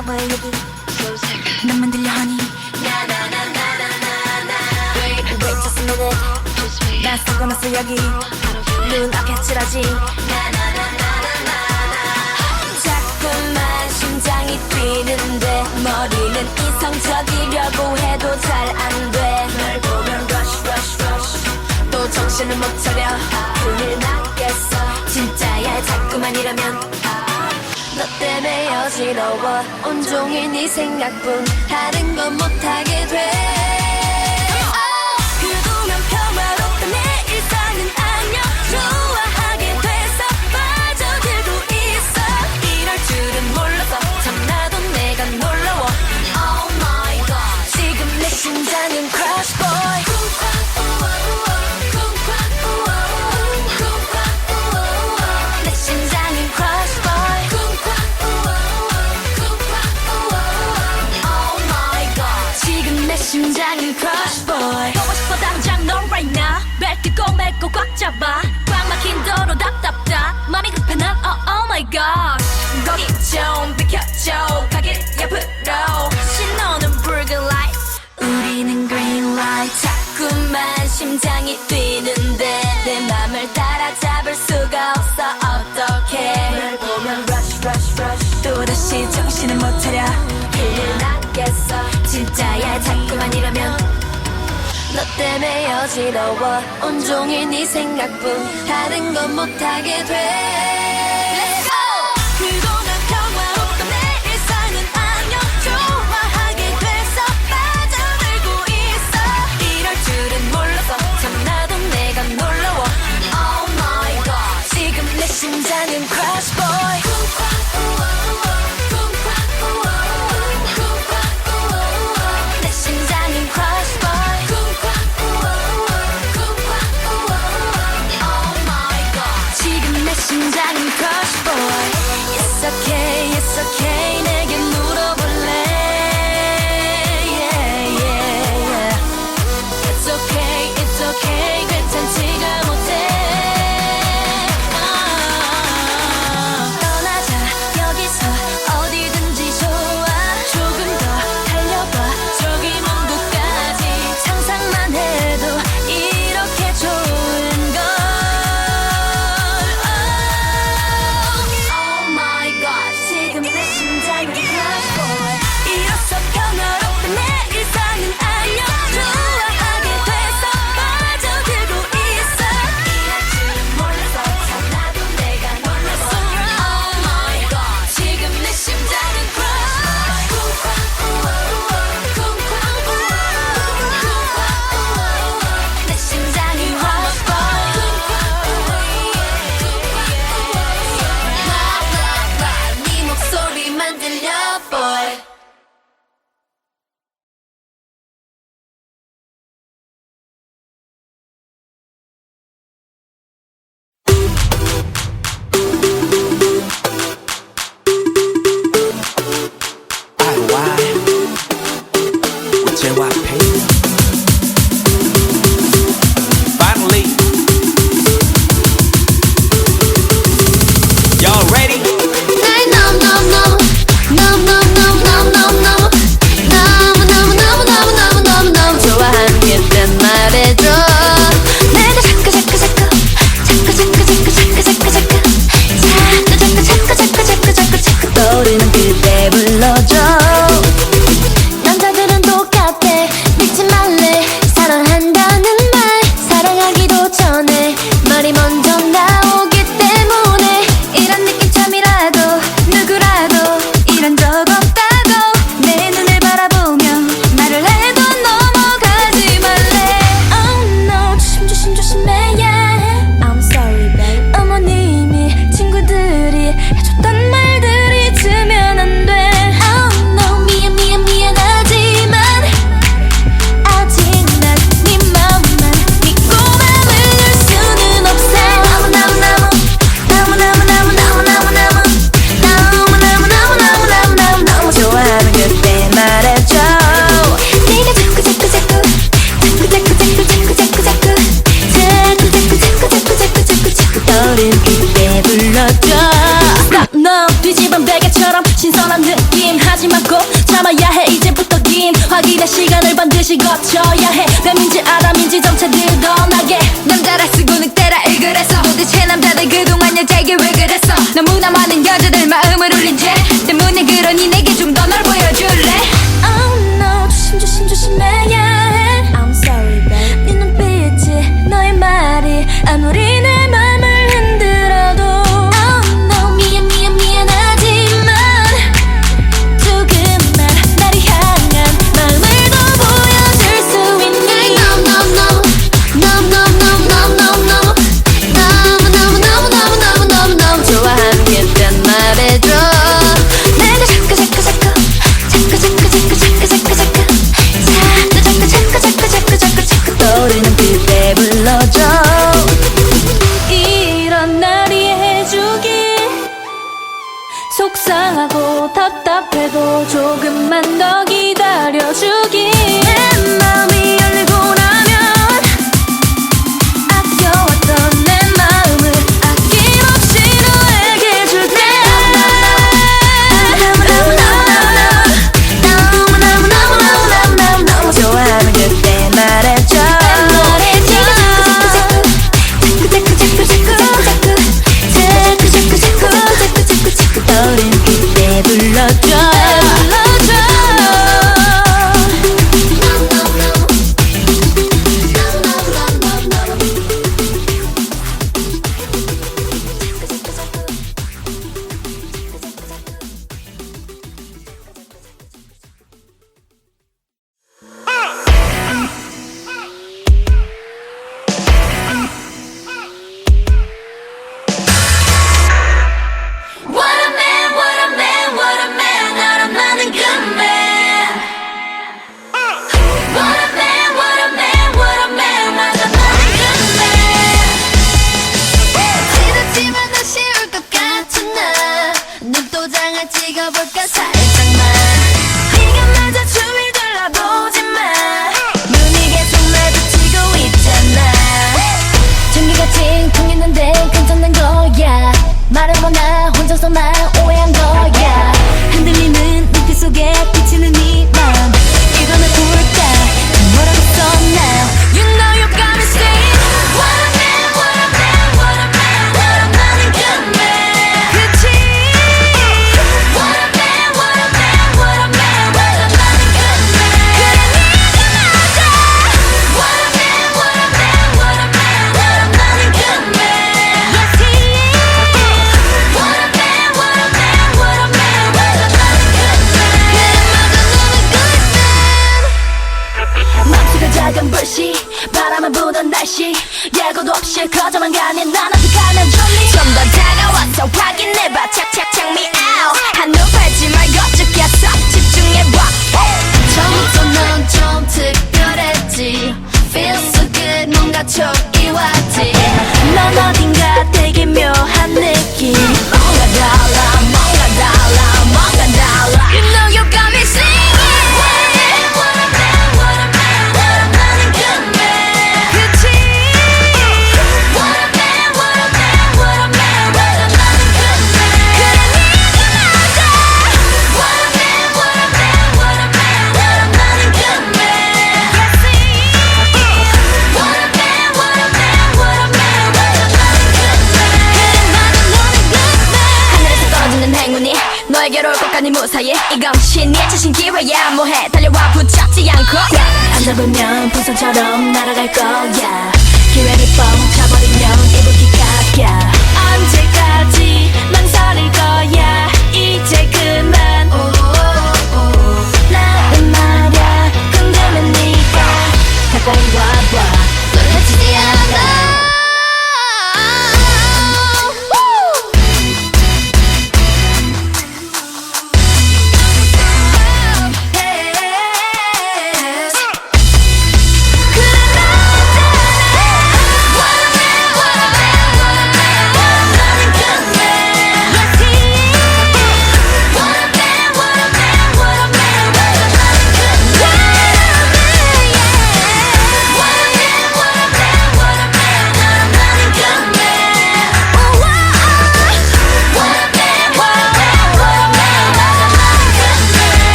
봐봐요 여기 난만 들려 하니 Just a minute 나 속아놨어 여기 눈 앞에 칠하지 자꾸만 심장이 뛰는데 머리는 이성적이려고 해도 잘 안돼널 보면 rush rush 또 정신을 못 차려. 큰일 났겠어. 진짜야 자꾸만 이러면. 아. 너 때문에 어지러워. 온종일 네 생각뿐 다른 건 못하게 돼. 차려. 길 낫겠어. 진짜야 자꾸만 이러면. 너 때문에 어지러워. 온종일 네 생각뿐. 다른 건 못하게 돼. 서예 이건 신의 자신 기회야. 뭐해? 달려와 붙잡지 않고 yeah. 안 잡으면 풍선처럼 날아갈 거야. 기회를 뻥 차버리면 이불 기각야. 언제까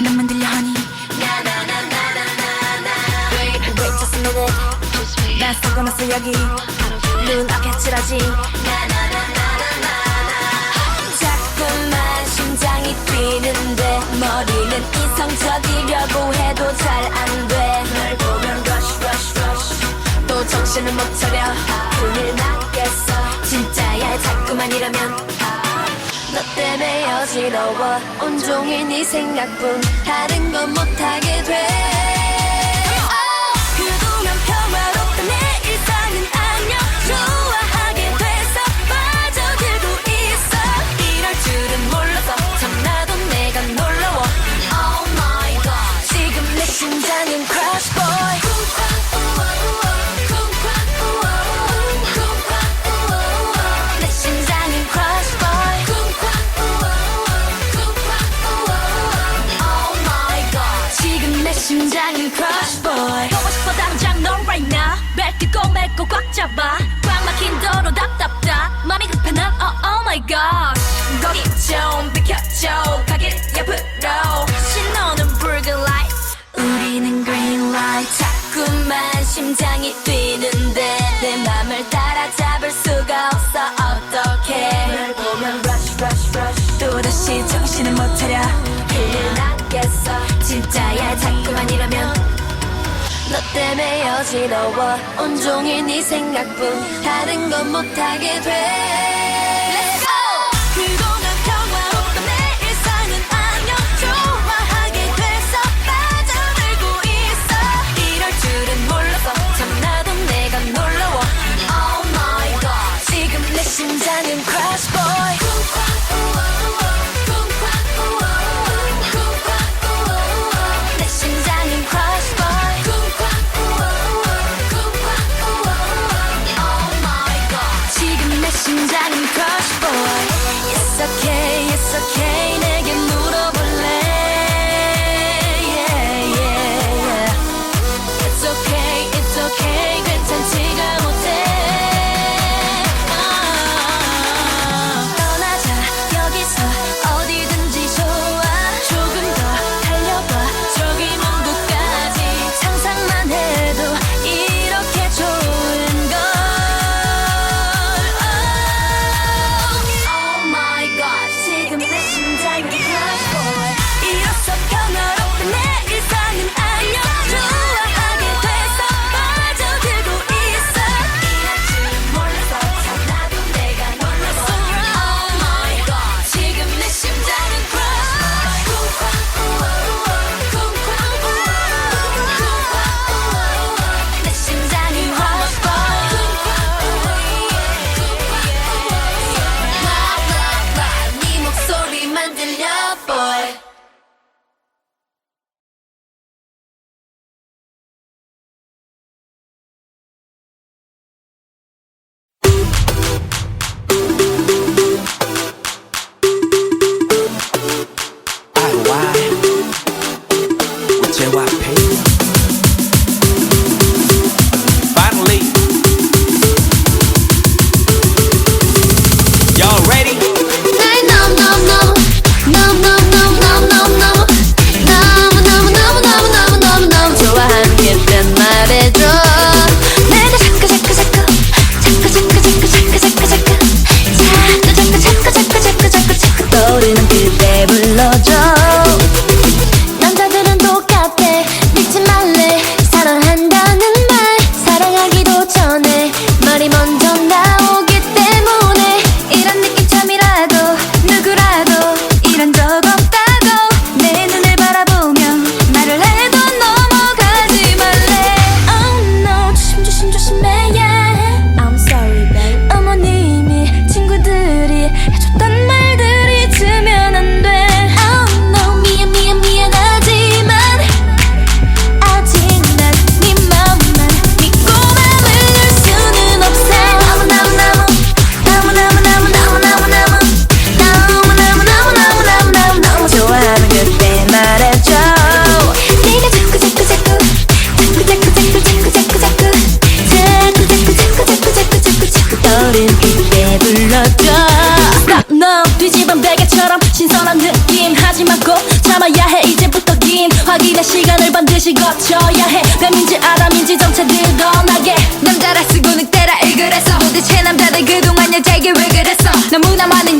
너만들려 하니 나 써놨어 여기 눈앞에 칠하지 자꾸만 심장이 뛰는데 머리는 이성적이려고 해도 잘 안돼널 보면 rush rush 또 정신을 못 차려. 그일 났겠어. 진짜야 자꾸만 이러면 너 때문에 어지러워 온종일 네 생각뿐 다른 건 못하게 돼. my gosh 거기 좀 비켜줘 가길 옆으로. 신호는 붉은 light 우리는 green light 자꾸만 심장이 뛰는데 내 맘을 따라잡을 수가 없어. 어떡해? 널 보면 rush rush rush. 또다시 정신을 못 차려. 흘러나겠어. 진짜야 자꾸만 이러면. 너 때문에 어지러워. 온종일 네 생각뿐 다른 건 못하게 돼. 너무나 많은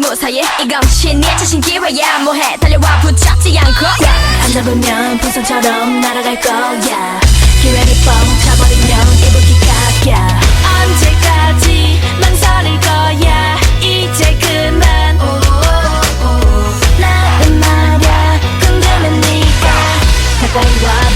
무사히 이것이 네 자신 기회야. 뭐해? 달려와 붙잡지 않고 yeah. 안 잡으면 풍선처럼 날아갈 거야. 기회를 뻥 차버리면 이불기 깎야 언제까지 망설일 거야? 이제 그만. 나은 말야 궁금해 네가. 가까이 와.